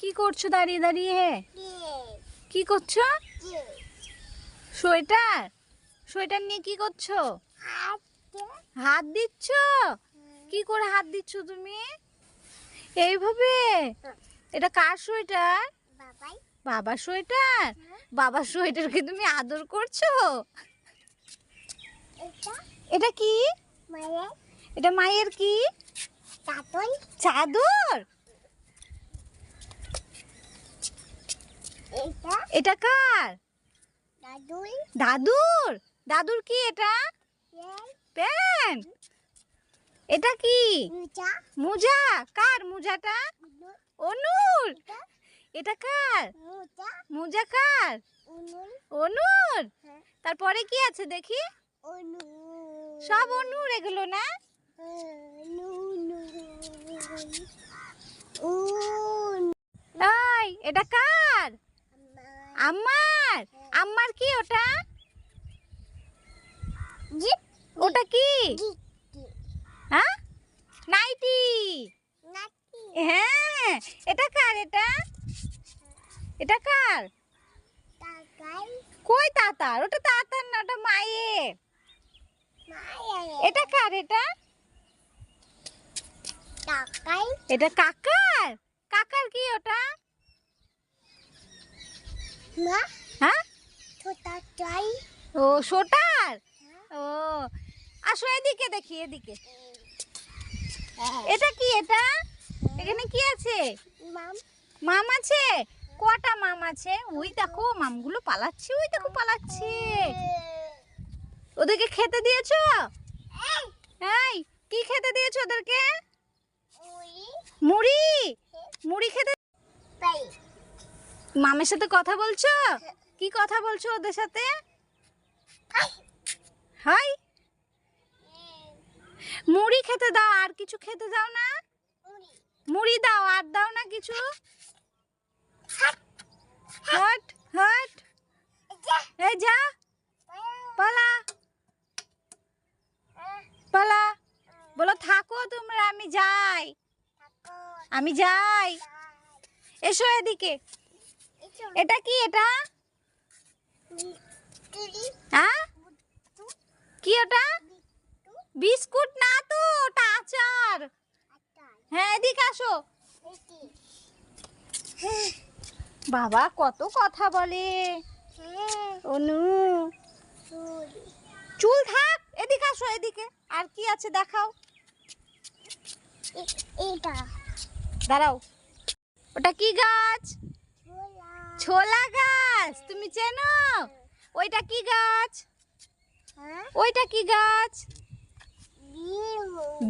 কি করছ দাঁড়িয়ে দাঁড়িয়ে? কি করছ? সোয়েটার? সোয়েটার নিয়ে কি করছ? হাত দিচ্ছ? কি করে হাত দিচ্ছ তুমি? এইভাবে? এটা কার সোয়েটার? বাবার সোয়েটার? বাবার সোয়েটারকে তুমি আদর করছ? এটা? কি? এটা মায়ের কি? তাতই চাদর? এটা? কার? দাদুর। দাদুর? কি এটা? প্যান্ট এটা কি? মোজা। কার মোজাটা? অনুর। এটা? কার? মোজা। কার? অনুর। হ্যাঁ। তারপরে কি আছে দেখি? সব অনুর এগুলো না? এটা কার? আম্মার আমার কি ওটা? ওটা কি? হ্যাঁ? নাইটি। হ্যাঁ এটা কার এটা? এটা কার? কই তাতার? ওটা তাতার না ওটা মায়ের। এটা কার এটা? এটা কাকার? কাকার কি ওটা? মা? হ্যাঁ? ছোটা চাই। ও সোটার ও আসো এদিকে দেখি এদিকে। এটা কি এটা? এখানে কি আছে? মাম। মাম আছে? কটা মাম আছে? ওই দেখো মামগুলো পালাচ্ছে ওই দেখো পালাচ্ছে। ওদেরকে খেতে দিয়েছ? এই। কি খেতে দিয়েছ ওদেরকে? মুড়ি। মুড়ি? খেতে মামের সাথে কথা বলছো? কি কথা বলছো ওদের সাথে? হাই। মুড়ি খেতে দাও, আর কিছু খেতে দাও না? মুড়ি দাও, আর দাও না কিছু? হট হট। এই যা। পালা। পালা। বলো, থাকো তোমরা, আমি যাই। আমি যাই। এসো এদিকে। এটা কি এটা? হ্যাঁ? কি ওটা? বিস্কুট? না তো ওটা আচার। হ্যাঁ এদিকে আসো। বাবা কত কথা বলে। অনু। চুল থাক এদিকে আসো এদিকে। আর কি আছে দেখাও। দাঁড়াও। ওটা কি গাছ? ছোলা গাছ তুমি চেনো? ওইটা কি গাছ? হ্যাঁ? ওইটা কি গাছ?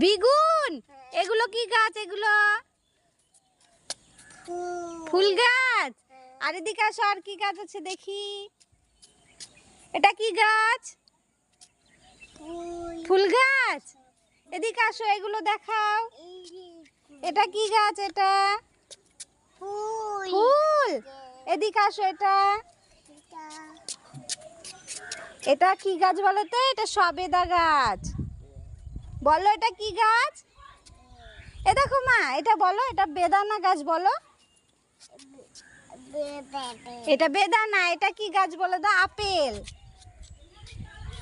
বিগুন। এগুলো কি গাছ এগুলো? ফুল। গাছ? আর এদিকে আসো আর কি গাছ আছে দেখি। এটা কি গাছ? ফুল। ফুল গাছ? এদিকে আসো এগুলো দেখাও। এটা কি গাছ এটা? ফুল? এদিকে আসো এটা। এটা। কি গাছ বলো তো? এটা সবেদা গাছ। বলো এটা কি গাছ? এ দেখো মা এটা বলো এটা বেদানা গাছ বলো। এটা বেদানা এটা কি গাছ বলো তো? আপেল।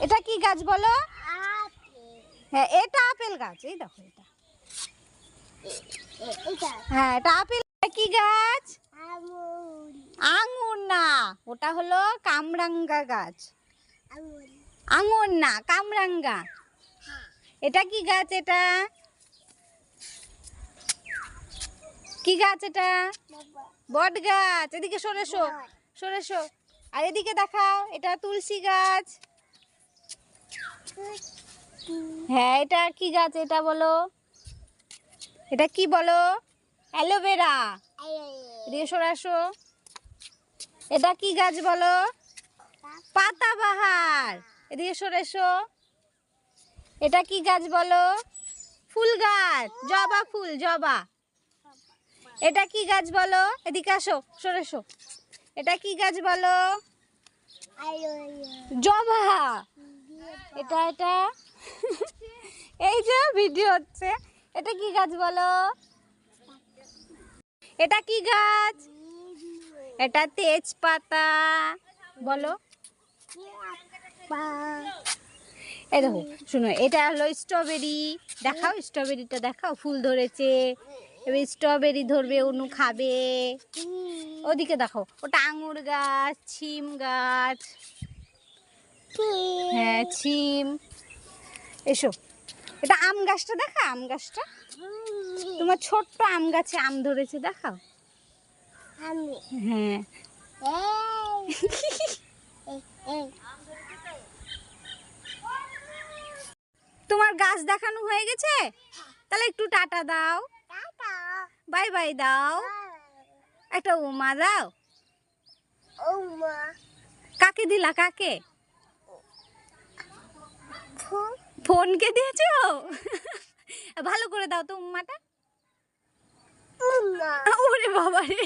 এটা কি গাছ বলো? হ্যাঁ এটা আপেল গাছ এই দেখো এটা। হ্যাঁ এটা আপেল কি গাছ? আঙুর না ওটা হলো কামরাঙ্গা গাছ। আঙুর। না কামরাঙ্গা। এটা কি গাছ এটা? কি গাছ এটা? বট গাছ। এদিকে সরেছো সরেছো আর এদিকে দেখাও এটা তুলসী গাছ। হ্যাঁ এটা কি গাছ এটা বলো? এটা কি বলো? অ্যালোভেরা। এদিকে সরে আসো। এটা কি গাছ বলো? পাতাবাহার এদিকে সরে এসো। এটা কি গাছ বলো? ফুল গাছ। জবা ফুল, জবা। এটা কি গাছ বলো? এদিকে আসো সরে এসো। এটা কি গাছ বলো? জবা। এটা এটা। এই যে ভিডিও হচ্ছে। এটা কি গাছ বলো? এটা কি গাছ? এটা তেজপাতা। বলো। এই দেখো, শুনো, এটা হলো স্ট্রবেরি। দেখাও স্ট্রবেরিটা, দেখাও, ফুল ধরেছে। এবার স্ট্রবেরি ধরবে, অনু খাবে। ওদিকে দেখো, ওটা আঙুর গাছ, ছিম গাছ। হ্যাঁ ছিম। এসো। এটা আম গাছটা, দেখা আম গাছটা? তোমার ছোট্ট আম গাছে আম ধরেছে, দেখাও। হ্যাঁ। তোমার গাছ দেখানো হয়ে গেছে? তাহলে একটু টাটা দাও। বাই বাই দাও। একটা উমা দাও। কাকে দিলা কাকে? ফোনকে দিয়েছ? ভালো করে দাও তো উম্মাটা। ওরে বাবা রে